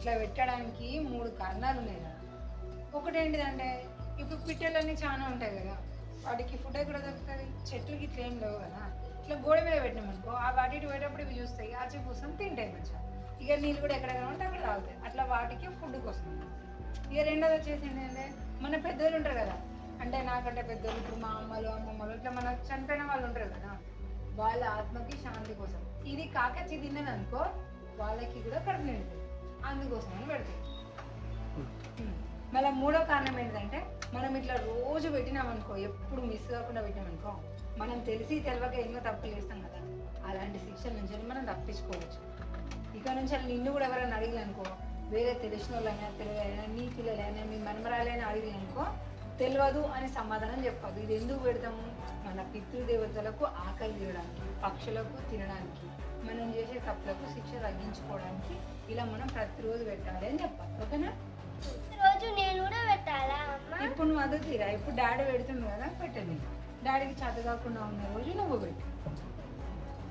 ఇట్లా పెట్టడానికి మూడు కారణాలు ఉన్నాయి కదా. ఒకటి ఏంటిదంటే ఇప్పుడు పిట్టలన్నీ చాలా ఉంటాయి కదా. వాటికి ఫుడ్ ఎక్కడ దొరుకుతుంది? చెట్లకి ఇట్లా ఏం లేవు కదా. ఇట్లా గోడ మీద పెట్టినాం అనుకో ఆ వాటి పోయేటప్పుడు ఇవి చూస్తాయి. ఆచి కోసం తింటాయి మంచిగా. ఇక నీళ్ళు కూడా ఎక్కడ కనబడితే అక్కడ తాగుతాయి. అట్లా వాటికి ఫుడ్ కోసం. ఇక రెండోది వచ్చేసి ఏంటంటే మన పెద్దోళ్ళు ఉంటారు కదా. అంటే నాకంటే పెద్దోళ్ళు ఇప్పుడు మా అమ్మలు అమ్మమ్మలు ఇట్లా మన చనిపోయిన వాళ్ళు ఉంటారు కదా. వాళ్ళ ఆత్మకి శాంతి కోసం. ఇది కాకచ్చి తిన్నది అనుకో వాళ్ళకి కూడా కడుపు నిండుతుంది. అందుకోసం అని పెడతాయి మళ్ళీ మూడో కారణం ఏంటంటే మనం ఇట్లా రోజు పెట్టినామనుకో ఎప్పుడు మిస్ కాకుండా పెట్టినామనుకో మనం తెలిసి తెలియక ఎన్నో తప్పులు చేస్తాం కదా. అలాంటి శిక్షల నుంచి మనం తప్పించుకోవచ్చు. ఇక నుంచి నిన్ను కూడా ఎవరైనా అడిగి అనుకో వేరే తెలిసిన వాళ్ళైనా తెలియైనా నీ పిల్లలైనా మీ మనమరాలైనా అడిగి అనుకో తెలియదు అని సమాధానం చెప్పదు ఇది ఎందుకు పెడతాము? మన పితృదేవతలకు ఆకలి తీయడానికి పక్షులకు తినడానికి. తప్పులకు శిక్ష తగ్గించుకోవడానికి ఇలా మనం ప్రతిరోజు పెట్టాలి అని చెప్పాలి. ఓకేనా? రోజు నేను కూడా పెట్టాలా ఇప్పుడు నువ్వు అదే తీరా. ఇప్పుడు డాడీ పెడుతుంది కదా పెట్టండి డాడీకి చేత కాకుండా ఉన్న రోజు నువ్వు పెట్టు.